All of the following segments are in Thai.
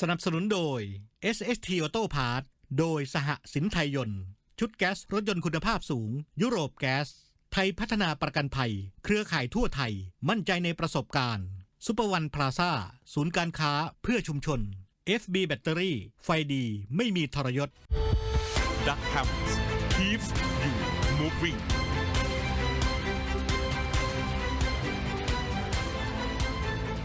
สนับสนุนโดย SST Auto Parts โดยสหสินไทยยนต์ ชุดแก๊สรถยนต์คุณภาพสูง ยุโรปแก๊ส ไทยพัฒนาประกันภัย เครือข่ายทั่วไทย มั่นใจในประสบการณ์ซุปเปอร์วันพลาซ่าศูนย์การค้าเพื่อชุมชน FB แบตเตอรี่ ไฟดีไม่มีทรยศ Duck Hammers keeps you moving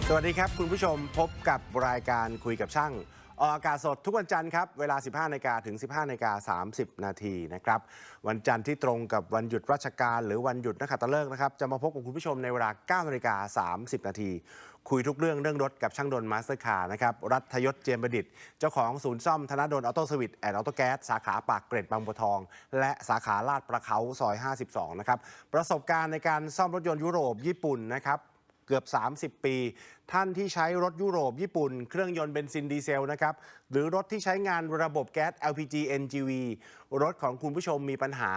สวัสดีครับ คุณผู้ชมพบกับรายการคุยกับช่างออกอากาศสดทุกวันจันทร์ครับ เวลา 15นาฬิกาถึง 15นาฬิกา30 นาทีนะครับ วันจันทร์ที่ตรงกับวันหยุดราชการหรือวันหยุดนักขัตฤกษ์นะครับ จะมาพบกับคุณผู้ชมในเวลา9นาฬิกา30 นาที คุยทุกเรื่องเรื่องรถกับช่างดนมาสเตอร์คาร์นะครับ รัฐยศเจียมประดิษฐ์ เจ้าของศูนย์ซ่อมธนดลออโต้สวิตแอนด์ออโต้แก๊สสาขาปากเกร็ดบางบัวทอง และสาขาลาดประเขาซอย 52 นะครับ ประสบการณ์ในการซ่อมรถยนต์ยุโรปญี่ปุ่นนะครับ เกือบ 30 ปี ท่านที่ใช้รถยุโรป ญี่ปุ่น เครื่องยนต์เบนซินดีเซลนะครับ หรือรถที่ใช้งานระบบแก๊ส LPG NGV รถของคุณผู้ชมมีปัญหา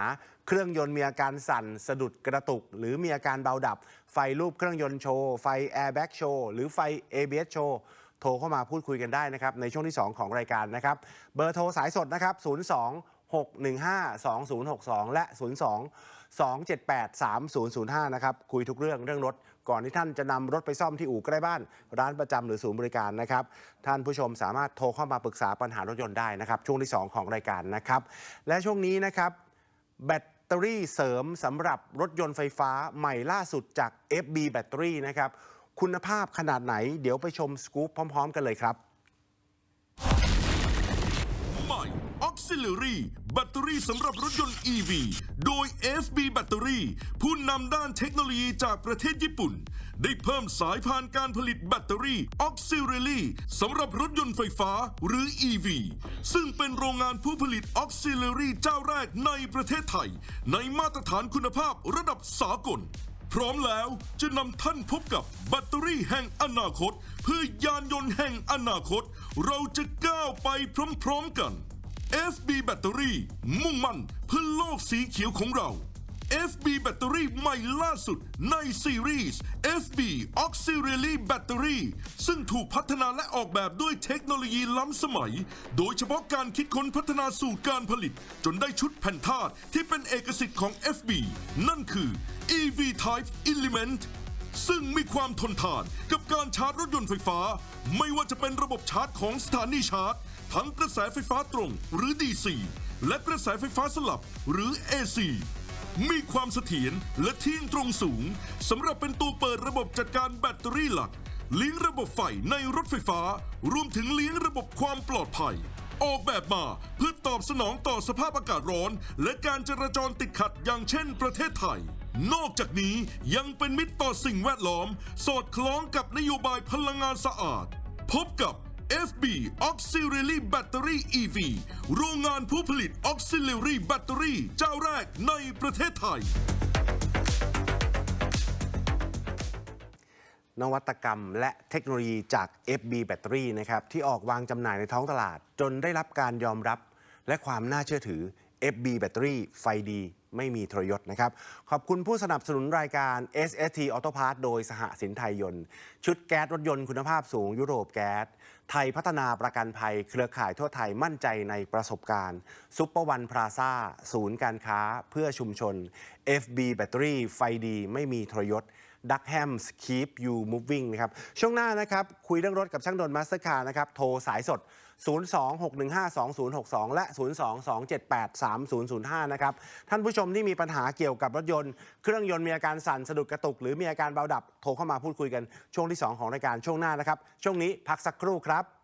เครื่องยนต์มีอาการสั่น สะดุดกระตุก หรือมีอาการเบาดับ ไฟรูปเครื่องยนต์โชว์ ไฟแอร์แบ็กโชว์ หรือไฟ ABS โชว์โทรเข้ามาพูดคุยกันได้นะครับ ในช่วงที่ 2 ของรายการนะครับ เบอร์โทรสายสดนะครับ 02 615 2062 และ 02 278 3005 นะครับ คุยทุกเรื่องเรื่องรถ ก่อนที่ท่านจะนำรถไปซ่อมที่อู่ใกล้บ้าน ร้านประจำหรือศูนย์บริการนะครับ ท่านผู้ชมสามารถโทรเข้ามาปรึกษาปัญหารถยนต์ได้นะครับ ช่วงที่ 2 ของรายการนะครับ และช่วงนี้นะครับแบตเตอรี่เสริมสำหรับรถยนต์ไฟฟ้าใหม่ล่าสุดจาก FB แบตเตอรี่นะครับ คุณภาพขนาดไหน เดี๋ยวไปชมสกู๊ปพร้อม ๆ กันเลยครับ Auxiliary แบตเตอรี่สำหรับรถยนต์ EV โดย FB แบตเตอรี่ผู้นำด้านเทคโนโลยีจากประเทศญี่ปุ่น ได้เพิ่มสายพานการผลิตแบตเตอรี่ Auxiliary สำหรับรถยนต์ไฟฟ้าหรือ EV ซึ่งเป็นโรงงานผู้ผลิต Auxiliary เจ้าแรกในประเทศไทย ในมาตรฐานคุณภาพระดับสากลพร้อมแล้วจะนำท่านพบกับแบตเตอรี่แห่งอนาคต เพื่อยานยนต์แห่งอนาคต เราจะก้าวไปพร้อมๆกัน FB แบตเตอรี่มุ่งมั่นเพื่อโลกสีเขียวของเรา FB แบตเตอรี่ใหม่ล่าสุดในซีรีส์ FB Auxiliary Battery ซึ่งถูกพัฒนาและออกแบบด้วยเทคโนโลยีล้ำสมัย โดยเฉพาะการคิดค้นพัฒนาสู่การผลิต จนได้ชุดแผ่นธาตุที่เป็นเอกสิทธิ์ของ FB นั่นคือ EV Type Element ซึ่งมีความทนทานกับการชาร์จรถยนต์ไฟฟ้า ไม่ว่าจะเป็นระบบชาร์จของสถานีชาร์จ ทั้งกระแสไฟฟ้าตรงหรือ DC และกระแสไฟฟ้าสลับหรือ AC มีความเสถียรและเที่ยงตรงสูงสำหรับเป็นตัวเปิดระบบจัดการแบตเตอรี่หลักเลี้ยงระบบไฟในรถไฟฟ้า รวมถึงเลี้ยงระบบความปลอดภัย ออกแบบมาเพื่อตอบสนองต่อสภาพอากาศร้อน และการจราจรติดขัดอย่างเช่นประเทศไทย นอกจากนี้ยังเป็นมิตรต่อสิ่งแวดล้อม สอดคล้องกับนโยบายพลังงานสะอาด พบกับ FB Auxiliary Battery EV โรงงานผู้ผลิต Auxiliary Battery เจ้าแรกในประเทศไทย นวัตกรรมและเทคโนโลยีจาก FB แบตเตอรี่นะครับที่ออกวางจำหน่ายในท้องตลาด จนได้รับการยอมรับและความน่าเชื่อถือ FB แบตเตอรี่ไฟดีไม่มีทรยศนะครับ ขอบคุณผู้สนับสนุนรายการ SST Auto Parts โดยสหสินไทยยนต์ ชุดแก๊สรถยนต์คุณภาพสูงยุโรปแก๊ส ไทยพัฒนาประกันภัย เครือข่ายทั่วไทยมั่นใจในประสบการณ์ซุปเปอร์วันพลาซ่า ศูนย์การค้าเพื่อชุมชน FB แบตเตอรี่ไฟดีไม่มีทรยศดักแฮมส์ keep you moving นะครับ ช่วงหน้านะครับ คุยเรื่องรถกับช่างดนมาสเตอร์คาร์นะครับ โทรสายสด 026152062 และ 022783005 นะครับ ท่านผู้ชมที่มีปัญหาเกี่ยวกับรถยนต์ เครื่องยนต์มีอาการสั่นสะดุดกระตุก หรือมีอาการเบาดับโทรเข้ามาพูดคุยกันช่วงที่ 2 ของรายการช่วงหน้านะครับ ช่วงนี้พักสักครู่ครับ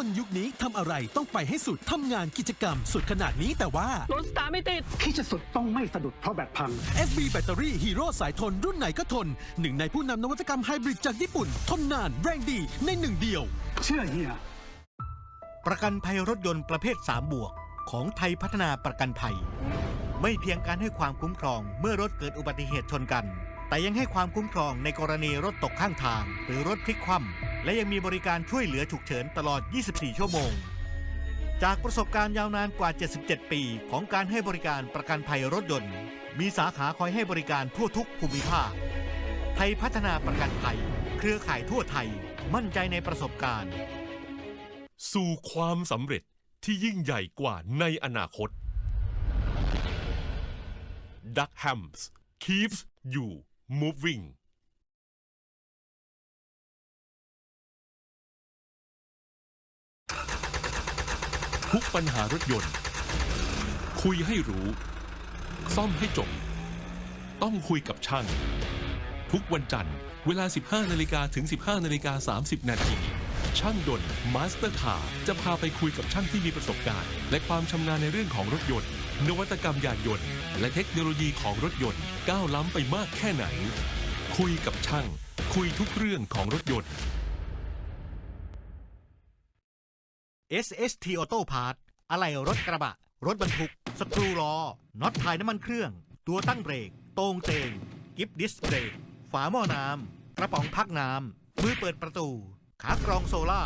คนยุคนี้ทำอะไรต้องไปให้สุดทำงานกิจกรรมสุดขนาดนี้แต่ว่ารถสตาร์ทไม่ติด ที่จะสุดต้องไม่สะดุดเพราะแบตพัง FB แบตเตอรี่ฮีโร่สายทนรุ่นไหนก็ทน หนึ่งในผู้นำนวัตกรรมไฮบริดจากญี่ปุ่น ทนนานแรงดีในหนึ่งเดียว เชื่อเฮียประกันภัยรถยนต์ประเภท 3 บวก ของไทยพัฒนาประกันภัย ไม่เพียงการให้ความคุ้มครองเมื่อรถเกิดอุบัติเหตุชนกัน แต่ยังให้ความคุ้มครองในกรณีรถตกข้างทาง หรือรถพลิกคว่ำ และยังมีบริการช่วยเหลือฉุกเฉินตลอด 24 ชั่วโมง จากประสบการณ์ยาวนานกว่า 77 ปีของการให้บริการประกันภัยรถยนต์ มีสาขาคอยให้บริการทั่วทุกภูมิภาค ไทยพัฒนาประกันภัย เครือข่ายทั่วไทย มั่นใจในประสบการณ์ สู่ความสำเร็จที่ยิ่งใหญ่กว่าในอนาคต Duck Hams keeps you moving ทุกปัญหารถยนต์ คุยให้รู้ ซ่อมให้จบ ต้องคุยกับช่าง ทุกวันจันทร์ เวลา 15นาฬิกาถึง 15นาฬิกา30 นาที ช่างดนมาสเตอร์คาร์จะพาไปคุยกับช่างที่มีประสบการณ์ และความชำนาญในเรื่องของรถยนต์ นวัตกรรมยานยนต์ และเทคโนโลยีของรถยนต์ก้าวล้ำไปมากแค่ไหน คุยกับช่าง คุยทุกเรื่องของรถยนต์ SST Auto Part อะไหล่รถกระบะ รถบรรทุก สกรูล้อน็อตถ่ายน้ำมันเครื่อง ตัวตั้งเบรกโตงเตง กิฟดิสเบรก ฝาหม้อน้ำ กระป๋องพักน้ำ มือเปิดประตู ขากรองโซล่า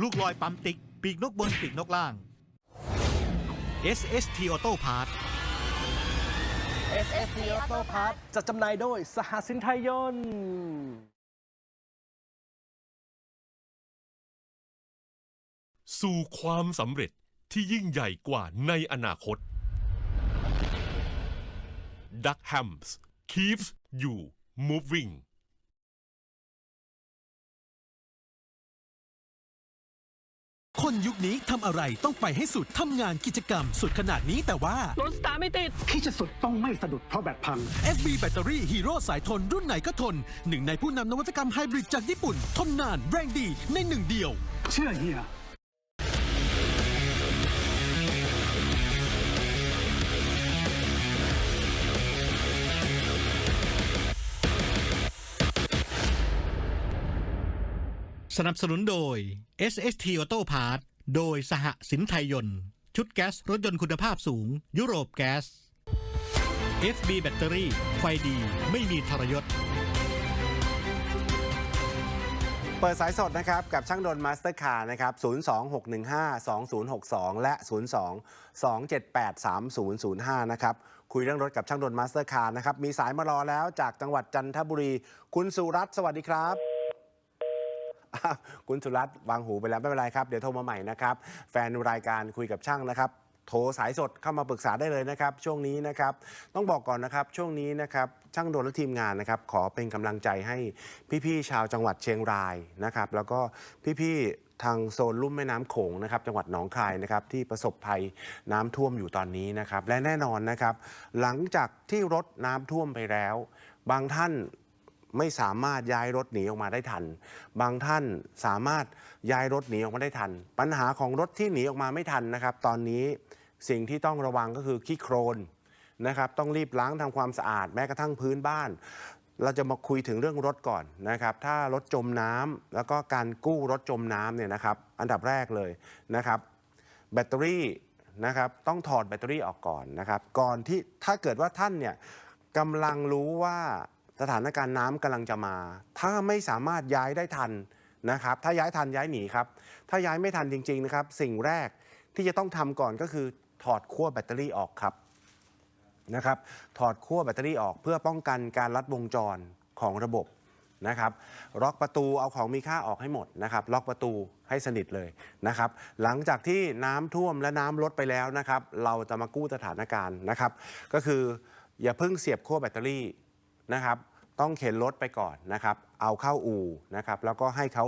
ลูกลอยปั๊มติ๊ก ปีกนกบนปีกนกล่าง SST Auto Part SST Auto Parts จะจำหน่ายโดยสหสินไทยยนต์ สู่ความสำเร็จที่ยิ่งใหญ่กว่าในอนาคต Duck Hams keeps you moving คนยุคนี้ทำอะไรต้องไปให้สุดทำงานกิจกรรมสุดขนาดนี้แต่ว่ารถสตาร์ทไม่ติด ที่จะสุดต้องไม่สะดุดเพราะแบตพัง FB แบตเตอรี่ฮีโร่สายทนรุ่นไหนก็ทน หนึ่งในผู้นำนวัตกรรมไฮบริดจากญี่ปุ่น ทนนานแรงดีในหนึ่งเดียว เชื่อเฮีย สนับสนุนโดย SST Auto Parts โดยสหสินไทยยนต์ ชุดแก๊สรถยนต์คุณภาพสูง ยุโรปแก๊ส FB แบตเตอรี่ ไฟดีไม่มีทรยศ เปิดสายสดนะครับ กับช่างดนมาสเตอร์คาร์นะครับ 026152062 และ 02-278-3005 นะครับ คุยเรื่องรถกับช่างดนมาสเตอร์คาร์นะครับ มีสายมารอแล้วจากจังหวัดจันทบุรี คุณสุรัตน์สวัสดีครับ คุณสุรัตน์วางหูไปแล้วไม่เป็นไรครับ เดี๋ยวโทรมาใหม่นะครับ แฟนรายการคุยกับช่างนะครับ โทรสายสดเข้ามาปรึกษาได้เลยนะครับ ช่วงนี้นะครับ ต้องบอกก่อนนะครับ ช่วงนี้นะครับช่างโดนและทีมงานนะครับ ขอเป็นกำลังใจให้พี่ๆชาวจังหวัดเชียงรายนะครับ แล้วก็พี่ๆทางโซนลุ่มแม่น้ำโขงนะครับจังหวัดหนองคายนะครับที่ประสบภัยน้ำท่วมอยู่ตอนนี้นะครับ และแน่นอนนะครับ หลังจากที่รถน้ำท่วมไปแล้ว บางท่าน ไม่สามารถย้ายรถหนีออกมาได้ทัน บางท่านสามารถย้ายรถหนีออกมาได้ทัน ปัญหาของรถที่หนีออกมาไม่ทันนะครับ ตอนนี้สิ่งที่ต้องระวังก็คือขี้โครนนะครับต้องรีบล้างทำความสะอาดแม้กระทั่งพื้นบ้าน เราจะมาคุยถึงเรื่องรถก่อนนะครับ ถ้ารถจมน้ำแล้วก็การกู้รถจมน้ำเนี่ยนะครับ อันดับแรกเลยนะครับ แบตเตอรี่นะครับต้องถอดแบตเตอรี่ออกก่อนนะครับ ก่อนที่ถ้าเกิดว่าท่านเนี่ยกำลังรู้ว่า สถานการณ์น้ำกำลังจะมา ถ้าไม่สามารถย้ายได้ทันนะครับ ถ้าย้ายทันย้ายหนีครับ ถ้าย้ายไม่ทันจริง ๆ นะครับ สิ่งแรกที่จะต้องทำก่อนก็คือถอดขั้วแบตเตอรี่ออกครับนะครับ ถอดขั้วแบตเตอรี่ออกเพื่อป้องกันการลัดวงจรของระบบนะครับ ล็อกประตูเอาของมีค่าออกให้หมดนะครับ ล็อกประตูให้สนิทเลยนะครับ หลังจากที่น้ำท่วมและน้ำลดไปแล้วนะครับ เราจะมากู้สถานการณ์นะครับ ก็คืออย่าเพิ่งเสียบขั้วแบตเตอรี่ นะครับต้องเข็นรถไปก่อนนะครับ เอาเข้าอู่นะครับ แล้วก็ให้เขา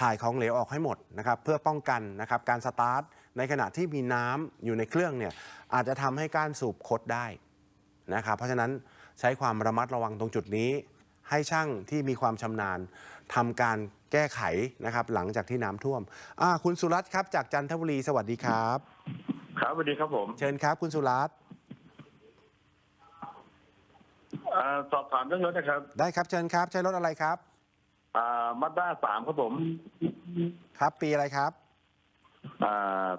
ถ่ายของเหลวออกให้หมดนะครับ เพื่อป้องกันนะครับการสตาร์ทในขณะที่มีน้ำอยู่ในเครื่องเนี่ยอาจจะทำให้ก้านสูบคดได้นะครับ เพราะฉะนั้นใช้ความระมัดระวังตรงจุดนี้ ให้ช่างที่มีความชำนาญทำการแก้ไขนะครับ หลังจากที่น้ำท่วมอ่าคุณสุรัตน์ครับจากจันทบุรีสวัสดีครับ ครับสวัสดีครับผม เชิญครับ คุณสุรัตน์ อ่าสอบถามเรื่องรถนะครับได้ครับเชิญครับใช้รถอะไรครับ อ่ามาด้าสามครับผมครับ ปีอะไรครับ อ่า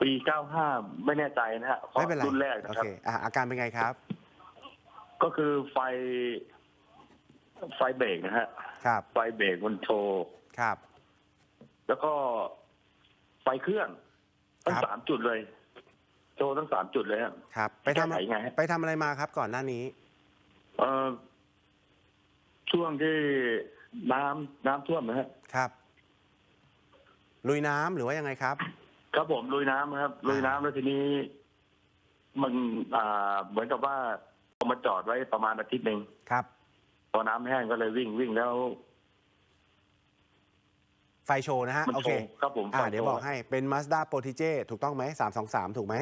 ปีเก้าห้าไม่แน่ใจนะฮะเพราะไม่เป็นไรรุ่นแรกโอนะครับ เคอะอาการเป็นไงครับก็คือไฟ ไฟเบรกนะฮะ ครับไฟเบรกมันโชว์ ครับ แล้วก็ไฟเครื่องทั้งครับ สามจุดเลยโช ว์ทั้งสามจุดเลยครับครับ ไปทำแก้ไขไงฮะไปทำอะไรมาครับก่อนหน้านี้ เอ่อช่วงที่น้ำน้ำท่วมนะฮะครับ ลุยน้ำหรือว่ายังไงครับ ครับผมลุยน้ำครับลุยน้ำแล้วทีนี้ มันอ่าเหมือนกับว่าเอามาจอดไว้ประมาณอาทิตย์หนึ่งครับ พอน้ำแห้งก็เลยวิ่งวิ่งแล้วไฟโชว์นะฮะ มันโอโชเค ว์ครับผมอ่าไฟโชว์เดี๋ยวบอกให้เป็น Mazda p r o t e g e ถูกต้องไหม 323 ถูกไหม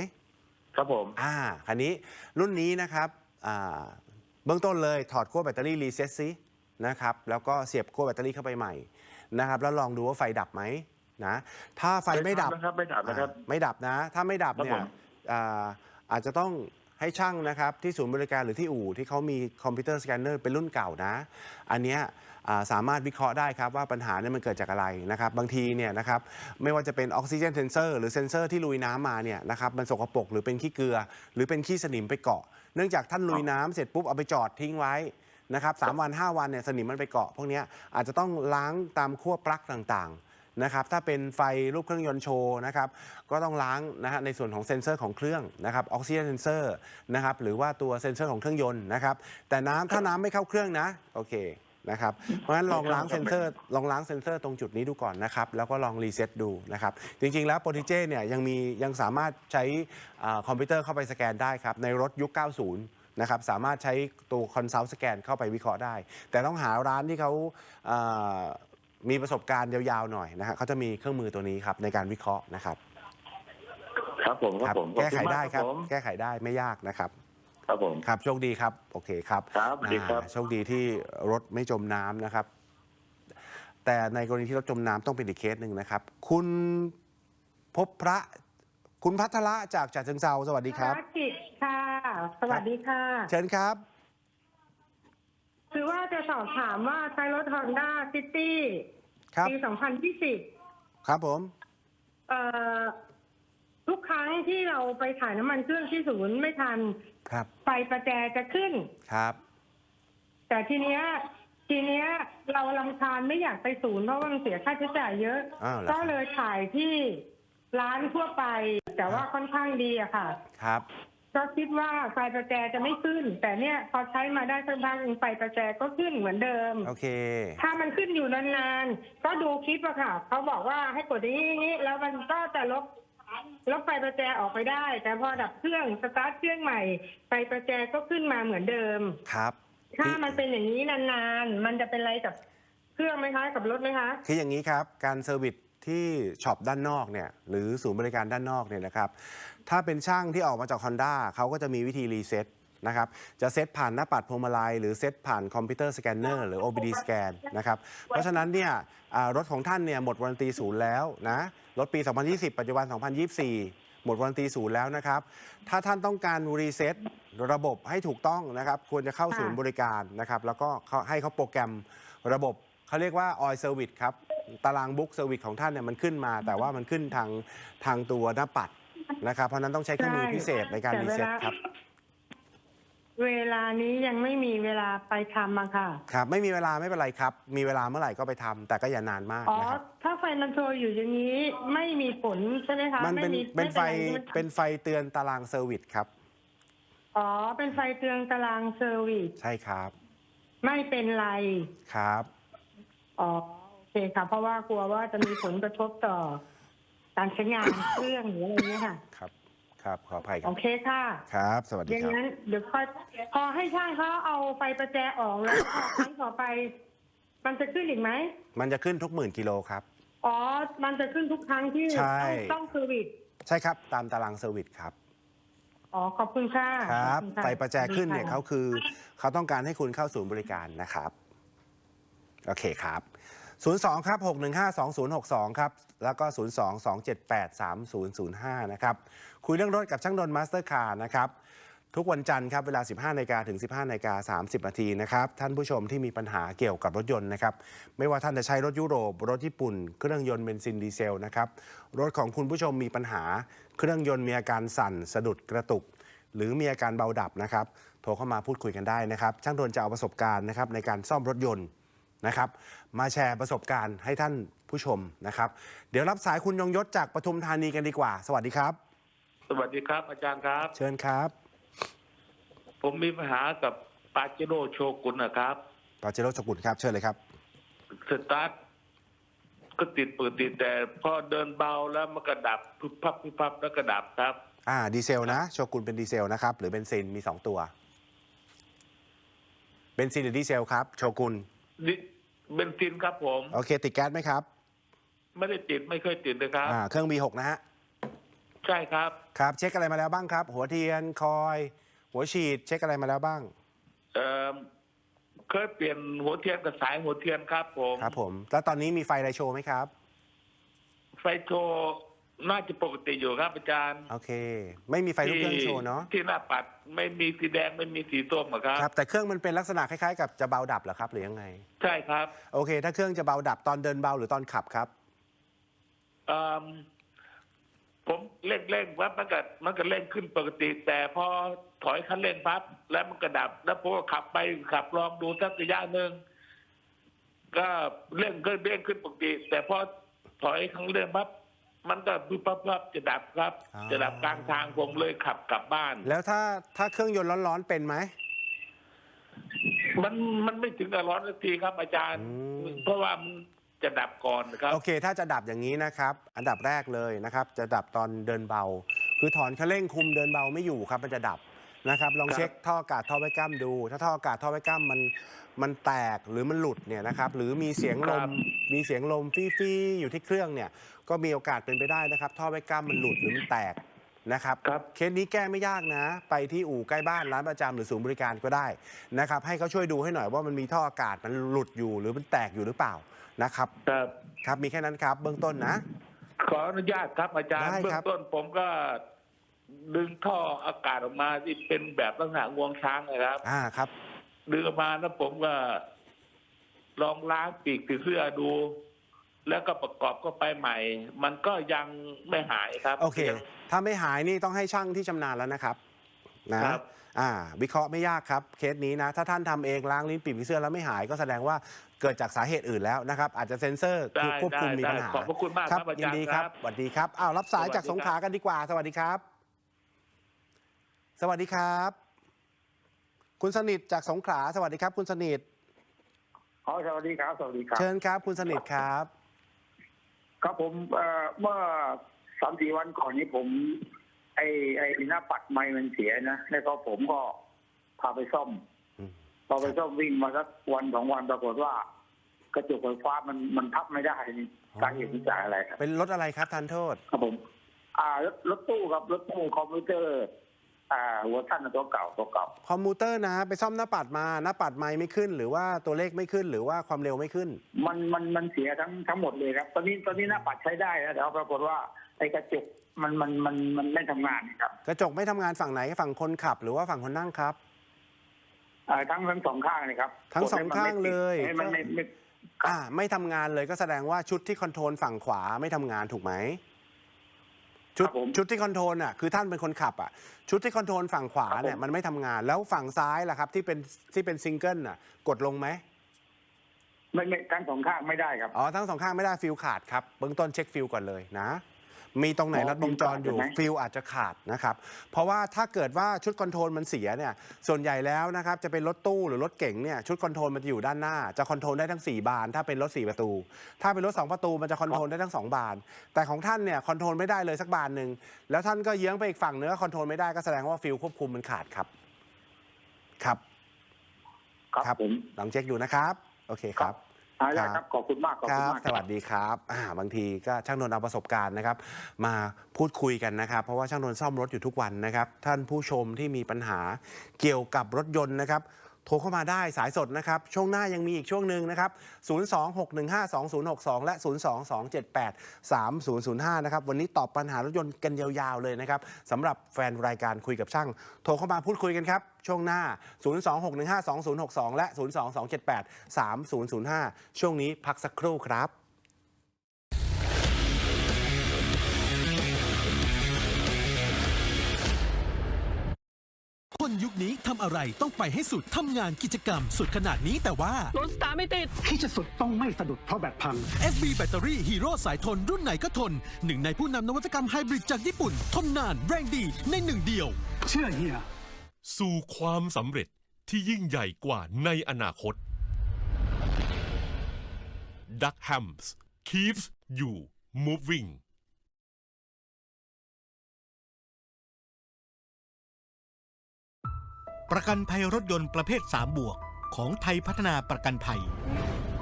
ครับผม อ่าคันนี้รุ่นนี้นะครับอ่าเบื้องต้นเลยถอดขั้วแบตเตอรี่รีเซ็ตซินะครับแล้วก็เสียบขั้วแบตเตอรี่เข้าไปใหม่นะครับแล้วลองดูว่าไฟดับไหมนะถ้าไฟไม่ดับนะครับไม่ดับนะครับอ่าไม่ดับนะ ถ้าไม่ดับเนี่ครัยบผมอ่าอาจจะต้อง ให้ช่างนะครับที่ศูนย์บริการหรือที่อู่ที่เขามีคอมพิวเตอร์สแกนเนอร์เป็นรุ่นเก่านะ อันเนี้ยอ่าสามารถวิเคราะห์ได้ครับว่าปัญหาเนี่ยมันเกิดจากอะไรนะครับ บางทีเนี่ยนะครับไม่ว่าจะเป็นออกซิเจนเซนเซอร์หรือเซนเซอร์ที่ลุยน้ำมาเนี่ยนะครับมันสกปรกหรือเป็นขี้เกลือ หรือเป็นขี้สนิมไปเกาะ เนื่องจากท่านลุยน้ำเสร็จปุ๊บเอาไปจอดทิ้งไว้นะครับสามวัน 5 วันเนี่ยสนิมมันไปเกาะ พวกเนี้ยอาจจะต้องล้างตามขั้วปลั๊กต่างๆ นะครับถ้าเป็นไฟรูปเครื่องยนต์โชว์นะครับก็ต้องล้างนะฮะในส่วนของเซ็นเซอร์ของเครื่องนะครับออกซิเจนเซนเซอร์นะครับหรือว่าตัวเซ็นเซอร์ของเครื่องยนต์นะครับแต่น้ำถ้าน้ำไม่เข้าเครื่องนะโอเคนะครับเพราะฉะนั้นลองล้างเซ็นเซอร์ลองล้างเซ็นเซอร์ตรงจุดนี้ดูก่อนนะครับแล้วก็ลองรีเซ็ตดูนะครับจริงๆแล้วโปรติเจเนี่ยยังมียังสามารถใช้อ่าคอมพิวเตอร์เข้าไปสแกนได้ครับในรถยุค 90นะครับสามารถใช้ตัวคอนซัลท์สแกนเข้าไปวิเคราะห์ได้ แต่ต้องหาร้านที่เขาอ่า มีประสบการณ์ยาวๆหน่อยนะฮะเขาจะมีเครื่องมือตัวนี้ครับในการวิเคราะห์นะครับครับผมครับผมแก้ไขได้ครับขอณมากแก้ไขได้ไม่ยากนะครับ ครับผมครับโชคดีครับ โอเคครับครับสวัสดีครับอ่าโชคดีที่รถไม่จมน้ำนะครับ แต่ในกรณีที่รถจมน้ำต้องเป็นอีกเคสหนึ่งนะครับ คุณพบพระคุณพัทระจากจัดเชิงเซาสวัสดีครับภารกิจค่ะ สวัสดีค่ะ เชิญครับ คือว่าจะสอบถามว่าใช้รถ Honda City ครับ ปี 2020ครับผม เอ่อทุกครั้งที่เราไปถ่ายน้ำมันเครื่องที่ศูนย์ไม่ทัน ครับ ไฟประแจจะขึ้น ครับ แต่ทีเนี้ย ทีเนี้ยเราลำคาญไม่อยากไปศูนย์เพราะว่ามันเสียค่าใช้จ่ายเยอะ อ้าวเหรอก็เลยถ่ายที่ร้านทั่วไป แต่ว่าค่อนข้างดีอะค่ะ ครับ ก็คิดว่าไฟประแจจะไม่ขึ้น แต่เนี่ยพอใช้มาได้สักพักหนึ่งไฟประแจก็ขึ้นเหมือนเดิม โอเค ถ้ามันขึ้นอยู่นานๆ ก็ดูคลิปอะค่ะเขาบอกว่าให้กดอย่างนี้อย่างนี้แล้วมันก็จะลบลบไฟประแจออกไปได้ แต่พอดับเครื่องสตาร์ทเครื่องใหม่ ไฟประแจก็ขึ้นมาเหมือนเดิม ครับ ถ้ามันเป็นอย่างนี้นานๆ มันจะเป็นอะไรกับเครื่องไหมคะกับรถไหมคะ คืออย่างนี้ครับ การเซอร์วิส ที่ช็อปด้านนอกเนี่ยหรือศูนย์บริการด้านนอกเนี่ยนะครับถ้าเป็นช่างที่ออกมาจาก Honda เขาก็จะมีวิธีรีเซ็ตนะครับจะเซตผ่านหน้าปัดพวงมาลัยหรือเซตผ่านคอมพิวเตอร์สแกนเนอร์หรือ OBD สแกนนะครับเพราะฉะนั้นเนี่ยอ่ารถของท่านเนี่ยหมดวารันตีศูนย์แล้วนะรถปี 2020 ปัจจุบัน 2024 หมดวารันตีศูนย์แล้วนะครับ ถ้าท่านต้องการรีเซ็ตระบบให้ถูกต้องนะครับ ควรจะเข้าศูนย์บริการนะครับ แล้วก็เขาให้เขาโปรแกรมระบบเขาเรียกว่า Oil Service ครับ ตารางบุ๊กเซอร์วิสของท่านเนี่ยมันขึ้นมา แต่ว่ามันขึ้นทางทางตัวหน้าปัดนะครับ เพราะฉะนั้นต้องใช้เครื่องมือพิเศษในการแต่รีเวเซ็ตลาครับ เวลานี้ยังไม่มีเวลาไปทำอะค่ะ ครับ ไม่มีเวลาไม่เป็นไรครับ มีเวลาเมื่อไหร่ก็ไปทำแต่ก็อย่านานมากอ๋อ นะครับ ถ้าไฟมันโชว์อยู่อย่างนี้ไม่มีผลใช่ไหมคะมันเป็นไเป็นไฟม่ไรใช่หมคะเป็นไฟเตือนตารางเซอร์วิสครับ อ๋อ เป็นไฟเตือนตารางเซอร์วิสใช่ครับไม่เป็นไร ครับ อ๋อโอ เคค่ะ เพราะว่ากลัวว่าจะมีผลกระทบต่อการใช้งานเครื่องหรืออะไรเงี้ยค่ะ ครับ ครับ ขออภัยคโอรับเคค่ะ ครับ สวัสดีอย่างครับ นั้นเดี๋ยวค่อยพอให้ช่างเขาเอาไฟประแจออกแล้ว ครั้งต่อไป มันจะขึ้นอีกไหมมันจะขึ้นทุกหมื่นกิโลครับ อ๋อ มันจะขึ้นทุกครั้งที่ใช่ ต้องต้องเซอร์วิสใช่ครับ ตามตารางเซอร์วิสครับ อ๋อขอบคุณค่ะครับ ขอณค่ไฟประแจขึ้นเนี่ยดีเขาค่ะคือ เขาต้องการให้คุณเข้าศูนย์บริการนะครับ โอเคครับ 02 ครับ 615 2062 ครับ แล้วก็ 02 278 3005 นะครับ คุยเรื่องรถกับช่างดนมาสเตอร์คาร์นะครับ ทุกวันจันทร์ครับเวลา 15นาฬิกาถึง 15นาฬิกา30นาทีนะครับ ท่านผู้ชมที่มีปัญหาเกี่ยวกับรถยนต์นะครับ ไม่ว่าท่านจะใช้รถยุโรป รถญี่ปุ่น เครื่องยนต์เบนซินดีเซลนะครับ รถของคุณผู้ชมมีปัญหา เครื่องยนต์มีอาการสั่น สะดุดกระตุก หรือมีอาการเบาดับนะครับ โทรเข้ามาพูดคุยกันได้นะครับ ช่างดนจะเอาประสบการณ์นะครับในการซ่อมรถยนต์ นะครับ มาแชร์ประสบการณ์ให้ท่านผู้ชมนะครับ เดี๋ยวรับสายคุณยงยศจากปทุมธานีกันดีกว่า สวัสดีครับ สวัสดีครับ อาจารย์ครับ เชิญครับ ผมมีปัญหากับปาเจโร่โชกุนนะครับปาเจโรสกุลครับ เชิญเลยครับ สตาร์ทก็ติดเปิดติดแต่พอเดินเบาแล้วมันก็ดับพึบพับพึบพับแล้วก็ดับครับ อ่า ดีเซลนะ โชกุนเป็นดีเซลนะครับ หรือเบนซินมี2ตัว เบนซินหรือดีเซลครับ โชกุนนี่ เบนซินครับผม โอเค ติดแก๊สไหมครับ ไม่ได้ติดไม่เคยติดเลยครับ อ่า เครื่อง B6 นะฮะ ใช่ครับ ครับ เช็คอะไรมาแล้วบ้างครับ หัวเทียน คอย หัวฉีด เช็คอะไรมาแล้วบ้าง เอ่อเคยเปลี่ยนหัวเทียนกับสายหัวเทียนครับผม ครับผม แล้วตอนนี้มีไฟไดโชว์ไหมครับ ไฟโชว์ น่าจะปกติอยู่ครับอาจารย์ โอเค ไม่มีไฟลูกเครื่องโชว์เนาะที่หน้าปัดไม่มีสีแดงไม่มีสีส้มอะครับ ครับ แต่เครื่องมันเป็นลักษณะคล้ายๆ กับจะเบาดับเหรอครับ หรือยังไง ใช่ครับ โอเค ถ้าเครื่องจะเบาดับตอนเดินเบาหรือตอนขับครับเอิ่มผมเร่งเร่งปั๊บมันก็มันก็เร่งขึ้นปกติ แต่พอถอยคันเร่งปั๊บแล้วมันก็ดับ แล้วผมก็ขับไปขับลองดูสักระยะหนึ่งก็เร่งก็เร่งขึ้นปกติ แต่พอถอยคันเร่งปั๊บ มันก็ปุ๊บปั๊บปั๊บจะดับครับ อ๋อ จะดับกลางทางผมเลยขับกลับบ้าน แล้วถ้าถ้าเครื่องยนต์ร้อนๆเป็นไหม มันมันไม่ถึงกับร้อนสักทีครับอาจารย์ อืม เพราะว่ามันจะดับก่อนนะครับ โอเค ถ้าจะดับอย่างนี้นะครับ อันดับแรกเลยนะครับ จะดับตอนเดินเบา คือถอนคันเร่งคุมเดินเบาไม่อยู่ครับ มันจะดับ นะครับลองครับเช็คท่ออากาศท่อไว้กล้ามดู ถ้าท่ออากาศท่อไว้กล้ามมันมันแตกหรือมันหลุดเนี่ยนะครับหรือมีเสียงลมมีเสียงลมฟี่ๆอยู่ที่เครื่องเนี่ยก็มีโอกาสเป็นไปได้นะครับ ท่อไว้กล้ามมันหลุดหรือมันแตกนะครับครับเคสนี้แก้ไม่ยากนะ ไปที่อู่ใกล้บ้านร้านประจำหรือศูนย์บริการก็ได้นะครับ ให้เขาช่วยดูให้หน่อยว่ามันมีท่ออากาศมันหลุดอยู่หรือมันแตกอยู่หรือเปล่านะครับ ครับ ครับมีแค่นั้นครับเบื้องต้นนะ ขออนุญาตครับอาจารย์ได้เบื้อครังบ ต้นผมก็ ดึงท่ออากาศออกมาที่เป็นแบบลักษณะงวงช้างนะครับ อ่าครับ ดึงออกมาแล้วผมก็ลองล้างปีกผีเสื้อดู แล้วก็ประกอบเข้าไปใหม่ มันก็ยังไม่หายครับโอเค ยัง ถ้าไม่หายนี่ต้องให้ช่างที่ชำนาญแล้วนะครับนะครับ อ่า วิเคราะห์ไม่ยากครับเคสนี้นะ ถ้าท่านทำเองล้างลิ้นปีกผีเสื้อแล้วไม่หายก็แสดงว่าเกิดจากสาเหตุอื่นแล้วนะครับ อาจจะเซนเซอร์ได้ควบคุมได้มีปัญหาได้ขอบพระคุณมากครับอายิจารย์ดีคครัรับบ สวัสดีครับอ้าวรับสายจากสวัสดีสงขลากันดีกว่า สวัสดีครับ สวัสดีครับ คุณสนิทจากสงขลาสวัสดีครับ คุณสนิทอ๋อสวัสดีครับสวัสดีครับ เชิญครับ คุณสนิทครับ ครับผมเอ่อเมื่อสามสี่วันก่อนนี้ผม ไอ้ไอ้หน้าปัดไม้มันเสียนะแล้วก็ผมก็พาไปซ่อมอืมพอไปซ่อมวิ่งมาสักวันสองวันปรากฏว่า กระจกไฟฟ้ามันมันทับไม่ได้นี่สาเหตุมาจากอะไรครับเป็นรถอะไรครับทานโทษ ครับผม อ่ารถรถตู้ครับรถตู้คอมพิวเตอร์ อ่าหัวท่านตัวเก่าตัวเก่าคอมพิวเตอร์นะไปซ่อมหน้าปัดมาหน้าปัดไม้ไม่ขึ้น หรือว่าตัวเลขไม่ขึ้นหรือว่าความเร็วไม่ขึ้น มันมันมันเสียทั้งทั้งหมดเลยครับ ตอนนี้ตอนนี้หน้าปัดใช้ได้แล้วแต่ว่าปรากฏว่าไอ้กระจกมันมันมันมันไม่ทำงานครับ กระจกไม่ทำงานฝั่งไหนฝั่งคนขับ หรือว่าฝั่งคนนั่งครับอ่าทั้งทั้งสองข้างเลยครับทั้งสองข้างเลย ให้มันไม่ไม่อ่าไม่ทำงานเลยก็แสดงว่าชุดที่คอนโทรลฝั่งขวาไม่ทำงานถูกไหม ชุดชุดที่คอนโทรลอะคือท่านเป็นคนขับอะชุดที่คอนโทรลฝั่งขวาเนี่ยมันไม่ทำงานแล้วฝั่งซ้ายล่ะครับที่เป็นที่เป็นซิงเกิลอะกดลงไหมไม่ไม่ทั้งสองข้างไม่ได้ครับ อ๋อทั้งสองข้างไม่ได้ฟิลขาดครับเบื้องต้นเช็คฟิลก่อนเลยนะ มีตรงไหนอ๋อรัดวงจรอยู่ฟิลขาดใช่ไหมฟิลอาจจะขาดนะครับ เพราะว่าถ้าเกิดว่าชุดคอนโทรลมันเสียเนี่ยส่วนใหญ่แล้วนะครับจะเป็นรถตู้หรือรถเก๋งเนี่ยชุดคอนโทรลมันจะอยู่ด้านหน้า จะคอนโทรลได้ทั้ง 4 บาน ถ้าเป็นรถ 4 ประตู ถ้าเป็นรถ 2 ประตูมันจะคอนโทรลได้ทั้ง 2 บาน แต่ของท่านเนี่ยคอนโทรลไม่ได้เลยสักบานหนึ่งแล้วท่านก็เยื้องไปอีกฝั่งเนื้อคอนโทรลไม่ได้ก็แสดงว่าฟิลควบคุมมันขาดครับ ครับ ครับผมลองเช็คดูนะครับ โอเคครับอ่า ได้ครับขอบคุณมากขอบคคุณรับมากสวัสดีครับอ่าบางทีก็ช่างนนท์เอาประสบการณ์นะครับ มาพูดคุยกันนะครับ เพราะว่าช่างนนท์ซ่อมรถอยู่ทุกวันนะครับ ท่านผู้ชมที่มีปัญหาเกี่ยวกับรถยนต์นะครับ โทรเข้ามาได้สายสดนะครับ ช่วงหน้ายังมีอีกช่วงหนึ่งนะครับ 026152062 และ 022783005 นะครับ วันนี้ตอบปัญหารถยนต์กันยาวๆเลยนะครับสำหรับแฟนรายการคุยกับช่าง โทรเข้ามาพูดคุยกันครับ ช่วงหน้า 026152062 และ 022783005 ช่วงนี้พักสักครู่ครับ คนยุคนี้ทำอะไรต้องไปให้สุดทำงานกิจกรรมสุดขนาดนี้แต่ว่ารถสตาร์ทไม่ติด ที่จะสุดต้องไม่สะดุดเพราะแบตพัง FB แบตเตอรี่ฮีโร่สายทนรุ่นไหนก็ทน หนึ่งในผู้นำนวัตกรรมไฮบริดจากญี่ปุ่น ทนนานแรงดีในหนึ่งเดียว เชื่อเฮีย สู่ความสำเร็จที่ยิ่งใหญ่กว่าในอนาคต Duck Hams keeps you moving ประกันภัยรถยนต์ประเภท 3 บวก ของไทยพัฒนาประกันภัย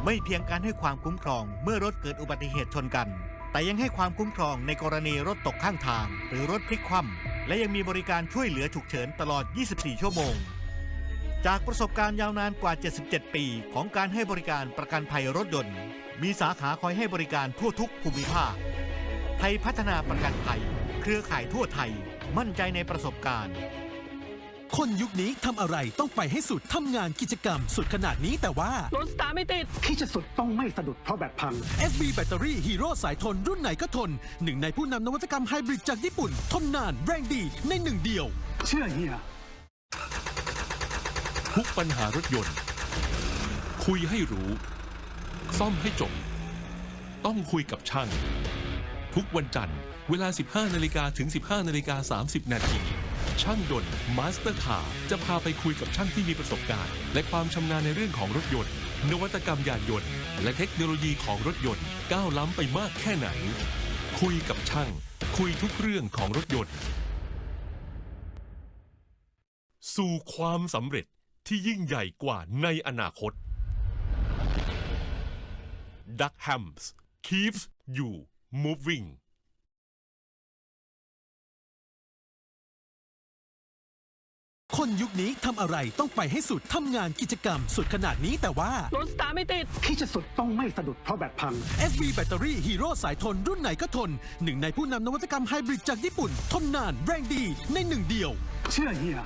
ไม่เพียงการให้ความคุ้มครองเมื่อรถเกิดอุบัติเหตุชนกัน แต่ยังให้ความคุ้มครองในกรณีรถตกข้างทาง หรือรถพลิกคว่ำและยังมีบริการช่วยเหลือฉุกเฉินตลอด 24 ชั่วโมง จากประสบการณ์ยาวนานกว่า 77 ปี ของการให้บริการประกันภัยรถยนต์ มีสาขาคอยให้บริการทั่วทุกภูมิภาค ไทยพัฒนาประกันภัย เครือข่ายทั่วไทย มั่นใจในประสบการณ์ คนยุคนี้ทำอะไรต้องไปให้สุดทำงานกิจกรรมสุดขนาดนี้แต่ว่ารถสตาร์ทไม่ติด ที่จะสุดต้องไม่สะดุดเพราะแบตพัง FB แบตเตอรี่ฮีโร่สายทนรุ่นไหนก็ทน หนึ่งในผู้นำนวัตกรรมไฮบริดจากญี่ปุ่น ทนนานแรงดีในหนึ่งเดียว เชื่อเฮียทุกปัญหารถยนต์ คุยให้รู้ ซ่อมให้จบ ต้องคุยกับช่าง ทุกวันจันทร์เวลา 15นาฬิกาถึง 15นาฬิกา30นาที ช่างดนต์มาสเตอร์คาร์จะพาไปคุยกับช่างที่มีประสบการณ์ และความชำนาญในเรื่องของรถยนต์ นวัตกรรมยานยนต์ และเทคโนโลยีของรถยนต์ ก้าวล้ำไปมากแค่ไหน คุยกับช่าง คุยทุกเรื่องของรถยนต์ สู่ความสำเร็จที่ยิ่งใหญ่กว่าในอนาคต Duck Hams keeps you moving คนยุคนี้ทำอะไรต้องไปให้สุดทำงานกิจกรรมสุดขนาดนี้แต่ว่า รถสตาร์ทไม่ติด ที่จะสุดต้องไม่สะดุดเพราะแบตพัง FB แบตเตอรี่ฮีโร่สายทนรุ่นไหนก็ทน หนึ่งในผู้นำนวัตกรรมไฮบริดจากญี่ปุ่น ทนนานแรงดีในหนึ่งเดียว เชื่อเฮีย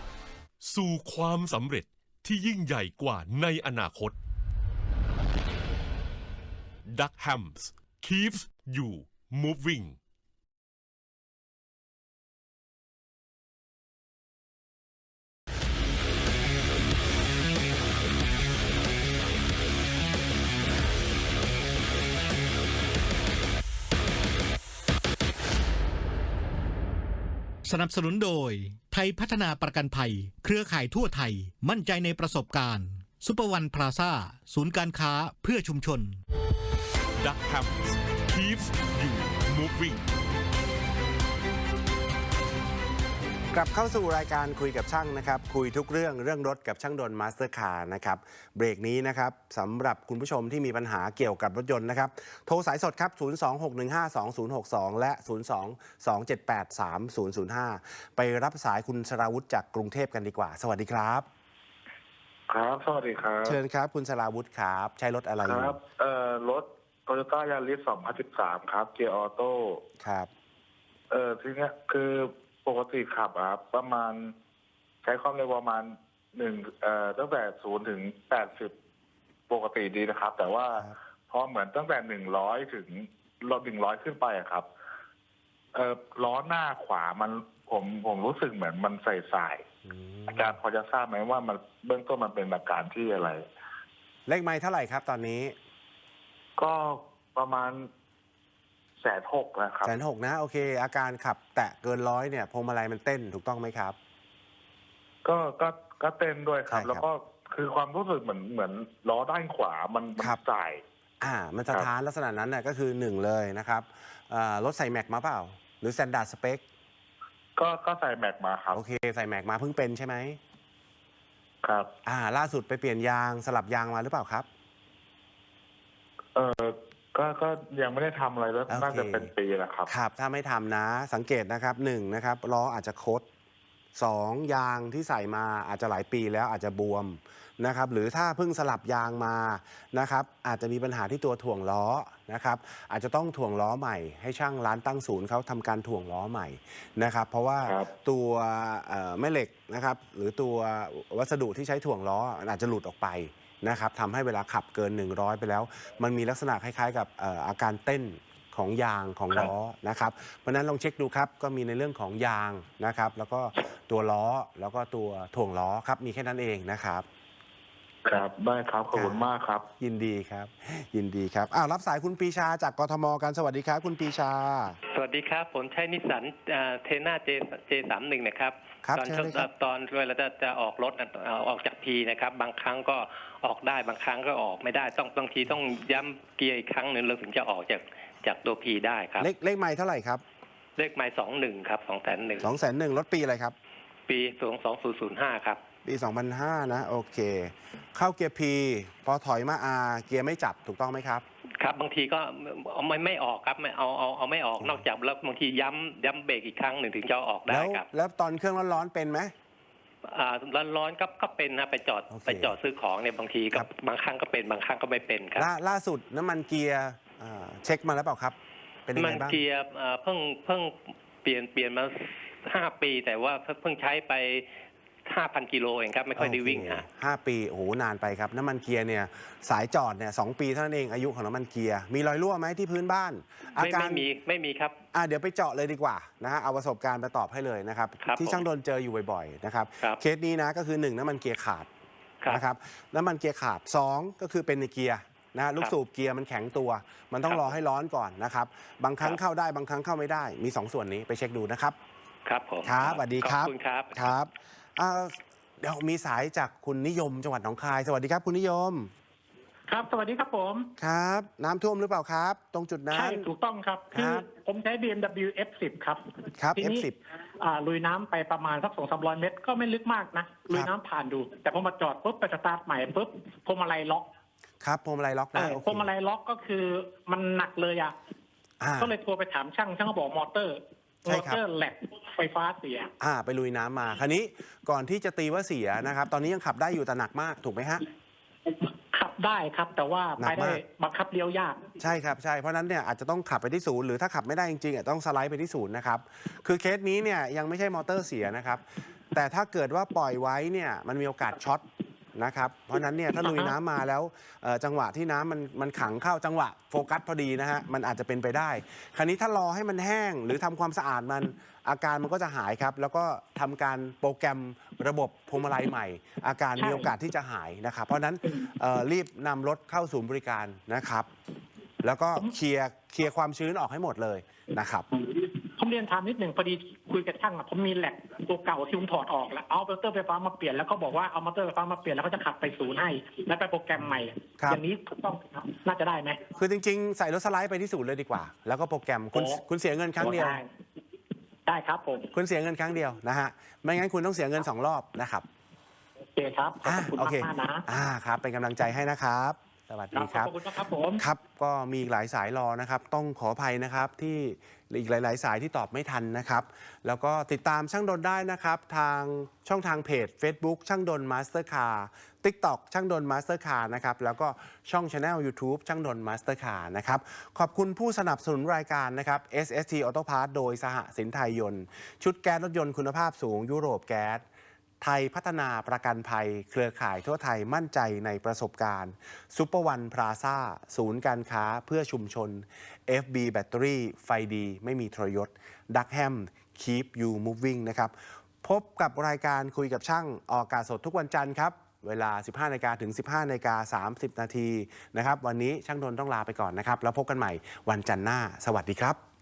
สู่ความสำเร็จที่ยิ่งใหญ่กว่าในอนาคต Duck Hams keeps you moving สนับสนุนโดย ไทยพัฒนาประกันภัย เครือข่ายทั่วไทย มั่นใจในประสบการณ์ซุปเปอร์วันพลาซ่า ศูนย์การค้าเพื่อชุมชน Duck Hams keeps you moving กลับเข้าสู่รายการคุยกับช่างนะครับ คุยทุกเรื่องเรื่องรถกับช่างดนมาสเตอร์คาร์นะครับ เบรกนี้นะครับสำหรับคุณผู้ชมที่มีปัญหาเกี่ยวกับรถยนต์นะครับ โทรสายสดครับ 026152062 และ 022783005 ไปรับสายคุณสราวุธจากกรุงเทพกันดีกว่า สวัสดีครับ ครับ สวัสดีครับ เชิญครับคุณสราวุธครับ ใช้รถอะไรอคยู่รับ เอ่อ รถโตโยต้ายาริส2013 ครับ เกียร์ออโต้ ครับ เอ่อ ทีเนี้ยคือ ปกติขับอะครับประมาณ ใช้ความเร็วประมาณหนึ่งเอ่อตั้งแต่ศูนย์ถึงแปดสิบปกติดีนะครับ แต่ว่าครับพอเหมือนตั้งแต่หนึ่งร้อยถึงรถหนึ่งร้อยขึ้นไปอะครับ เอ่อล้อหน้าขวามันผมผมรู้สึกเหมือนมันใส่สายอืมอาจารย์พอจะทราบไหมว่ามันเบื้องต้นมันเป็นอาการที่อะไร เลขไม้เท่าไหร่ครับตอนนี้ ก็ประมาณ แสนหกนะครับแสนหกนะ โอเค อาการขับแตะเกินร้อยเนี่ยพวงมาลัยมันเต้นถูกต้องไหมครับ ก็ก็ก็เต้นด้วยครับ ใช่ครับแล้วก็คือความรู้สึกเหมือนเหมือนล้อด้านขวามันมันครับสาย อ่า มันสถานลักษณะนั้นน่ะก็คือหนึ่งเลยนะครับอ่ารถใส่แม็กมาเปล่า หรือ s ซนดาร์ดสเปคก็ก็ใส่แม็กมาครับโอเค ใส่แม็กมาเพิ่งเป็นใช่ไหมครับ อ่า ล่าสุดไปเปลี่ยนยางสลับยางมาหรือเปล่าครับเออ ก็ก็ยังไม่ได้ทำอะไรแล้วโอเค น่าจะเป็นปีแล้วครับ ครับ ถ้าไม่ทำนะสังเกตนะครับหนึ่งนะครับล้ออาจจะคดสองยางที่ใส่มาอาจจะหลายปีแล้วอาจจะบวมนะครับ หรือถ้าเพิ่งสลับยางมานะครับ อาจจะมีปัญหาที่ตัวถ่วงล้อนะครับ อาจจะต้องถ่วงล้อใหม่ ให้ช่างร้านตั้งศูนย์เขาทำการถ่วงล้อใหม่นะครับ เพราะว่าครับ ตัวเอ่อแม่เหล็กนะครับ หรือตัววัสดุที่ใช้ถ่วงล้ออาจจะหลุดออกไป นะครับทำให้เวลาขับเกิน 100 ไปแล้ว มันมีลักษณะคล้ายๆ กับเอ่ออาการเต้นของยางของล้อนะครับ เพราะฉะนั้นลองเช็คดูครับ ก็มีในเรื่องของยางนะครับ แล้วก็ตัวล้อแล้วก็ตัวถ่วงล้อครับมีแค่นั้นเองนะครับ ครับ ได้ครับ ขอบคุณมากครับ ยินดีครับ ยินดีครับอ้าวรับสายคุณปรีชาจากกทมกันสวัสดีครับ คุณปรีชา สวัสดีครับ ผมใช้นิสสันเทน่าเจเจสามหนึ่งนะครับ ครับตอนเชิญเลยครับ ตอนเวลาจะจะออกรถอะเอาออกจากพีนะครับ บางครั้งก็ ออกได้บางครั้งก็ออกไม่ได้ต้องบางทีต้องย้ำเกียร์อีกครั้งหนึ่งเราถึงจะออกจากจากตัวพีได้ครับ เลขเลขไม้เท่าไหร่ครับ เลขไม้สองหนึ่งครับสองแสนหนึ่ง2องแสนหนึ่งรถปีอะไรครับ ปีสองสองศูนย์ศูนย์ห้าครับ ปี2005นะ โอเค เข้าเกียร์ P พอถอยมา R เกียร์ไม่จับถูกต้องไหมครับ ครับบางทีก็เอาไม่ไม่ออกครับไม่เอาเอาเอาไม่ออกนอกจากแล้วบางทีย้ำย้ำเบรกอีกครั้งหนึ่งถึงจะเอาออกได้แล้วครับแล้วตอนเครื่องร้อนๆเป็นไหม อ่าร้อนๆก็ก็เป็นนะไปจอดโอเคไปจอดซื้อของเนี่ยบางทีก็ครับ บางครั้งก็เป็นบางครั้งก็ไม่เป็นครับ ล่าล่าสุดน้ำมันเกียร์อ่าเช็คมาแล้วเปล่าครับ เป็นยังมัไงนบ้าง เกียร์อ่าเพิ่งเพิ่งเปลี่ยนเปลี่ยนมาห้าปี แต่ว่าเพิ่งใช้ไป ห้าพันกิโลเองครับ ไม่ค่อยได้วิ่งโเคฮะ ห้าปีโอ้โหนานไปครับ น้ำมันเกียร์เนี่ยสายจอดเนี่ยสองปีเท่านั้นเองอายุของน้ำมันเกียร์มีรอยรั่วไหมที่พื้นบ้าน อาไม่การไม่มีไม่มีครับ อะเดี๋ยวไปเจาะเลยดีกว่านะฮะเอาประสบการณ์ไปตอบให้เลยนะครับ ครับที่ผมช่างโดนเจออยู่บ่อยๆนะครับครับ เคสนี้นะก็คือหนึ่งน้ำมันเกียร์ขาด ครับ นะครับน้ำมันเกียร์ขาดสองก็คือเป็นในเกียร์นะลูกครับสูบเกียร์มันแข็งตัว มันต้องครับรอให้ร้อนก่อนนะครับบางครั้งครับ เข้าได้บางครั้งเข้าไม่ได้มีสองส่วนนี้ไปเช็คดูนะครับ ครับผมครับสวัสดีครับ ขอบคุณครับ ครับ อ่าเดี๋ยวมีสายจากคุณนิยมจังหวัดหนองคาย สวัสดีครับ คุณนิยม ครับ สวัสดีครับผม ครับ น้ำท่วมหรือเปล่าครับ ตรงจุดนั้ใช่ น ถูกต้องครับครัคือบผมใช้ BMW F10 ครับครับ ทีนี้ F10 อ่าลุยน้ำไปประมาณสักสองสามร้อยเมตร ก็ไม่ลึกมากนะ ลุยน้ำผ่านดู แต่พอมาจอดปุ๊บไปสตาร์ทใหม่ปุ๊บพวงมาลัยล็อกครับพวงมาลัยล็อกเอนะอโอเคพวงมาลัยล็อกก็คือมันหนักเลยอะ อ่า ก็เลยโทรไปถามช่างช่างก็บอกมอเตอร์ ใช่มอครับ เตอร์แหลก ไฟฟ้าเสีย อ่า ไปลุยน้ำมา คราวนี้ก่อนที่จะตีว่าเสียนะครับ ตอนนี้ยังขับได้อยู่แต่หนักมากถูกไหมฮะ ขับได้ครับ แต่ว่าหนัไปกได้มาก บังคับเลี้ยวยาก ใช่ครับใช่เพราะฉะนั้นเนี่ยอาจจะต้องขับไปที่ศูนย์หรือถ้าขับไม่ได้จริงๆอะต้องสไลด์ไปที่ศูนย์นะครับ คือเคสนี้เนี่ยยังไม่ใช่มอเตอร์เสียนะครับ แต่ถ้าเกิดว่าปล่อยไว้เนี่ยมันมีโอกาสช็อต นะครับ เพราะฉะนั้นเนี่ยถ้าลุยน้ำมาแล้วเอ่อจังหวะที่น้ำมันมันขังเข้าจังหวะโฟกัสพอดีนะฮะมันอาจจะเป็นไปได้ คราวนี้ถ้ารอให้มันแห้งหรือทำความสะอาดมันอาการมันก็จะหายครับ แล้วก็ทำการโปรแกรมระบบพวงมาลัยใหม่ อาการมีโอกาสที่จะหายนะครับ เพราะฉะนั้นเอ่อรีบนำรถเข้าศูนย์บริการนะครับ แล้วก็เคลียร์เคลียร์ความชื้นออกให้หมดเลยนะครับ ผมเรียนถามนิดหนึ่งพอดีคุยกับช่างอะผมมีแหลกตัวเก่าที่ผมถอดออกแล้วเอามอเตอร์ไฟฟ้ามาเปลี่ยนแล้วก็บอกว่าเอามอเตอร์ไฟฟ้ามาเปลี่ยนแล้วก็จะขับไปศูนย์ให้แล้วไปโปรแกรมใหม่ ครับ อย่างนี้ถูกต้องครับน่าจะได้ไหม คือจริงๆ ใส่รถสไลด์ไปที่ศูนย์เลยดีกว่า แล้วก็โปรแกรมคุณโอ้ คุณเสียเงินครั้งเดียว ได้ได้ครับผมคุณเสียเงินครั้งเดียวนะฮะไม่งั้นคุณต้องเสียเงินสองรอบนะครับโอเคครับขอบอ่าคุณโอเคมากๆนะ อ่าครับเป็นกำลังใจให้นะครับ สวัสดีครับขอบคุณนะครับผม ครับก็มีอีกหลายสายรอนะครับ ต้องขออภัยนะครับที่อีกหลาย ๆ สายที่ตอบไม่ทันนะครับ แล้วก็ติดตามช่างดนได้นะครับ ทางช่องทางเพจ Facebook ช่างดนมาสเตอร์คาร์ TikTok ช่างดนมาสเตอร์คาร์นะครับ แล้วก็ช่อง Channel YouTube ช่างดนมาสเตอร์คาร์นะครับ ขอบคุณผู้สนับสนุนรายการนะครับ SST Auto Parts โดยสหสินไทยยนต์ ชุดแก๊สรถยนต์คุณภาพสูงยุโรปแก๊ส ไทยพัฒนาประกันภัย เครือข่ายทั่วไทยมั่นใจในประสบการณ์ซูเปอร์วันพลาซ่าศูนย์การค้าเพื่อชุมชน FB แบตเตอรี่ไฟดี ไม่มีทรยศดักแฮม Keep You Moving นะครับ พบกับรายการคุยกับช่างออกอากาศสดทุกวันจันทร์ครับ เวลา 15นาฬิกาถึง 15นาฬิกา30 นาทีนะครับ วันนี้ช่างดนต้องลาไปก่อนนะครับ แล้วพบกันใหม่วันจันทร์หน้า สวัสดีครับ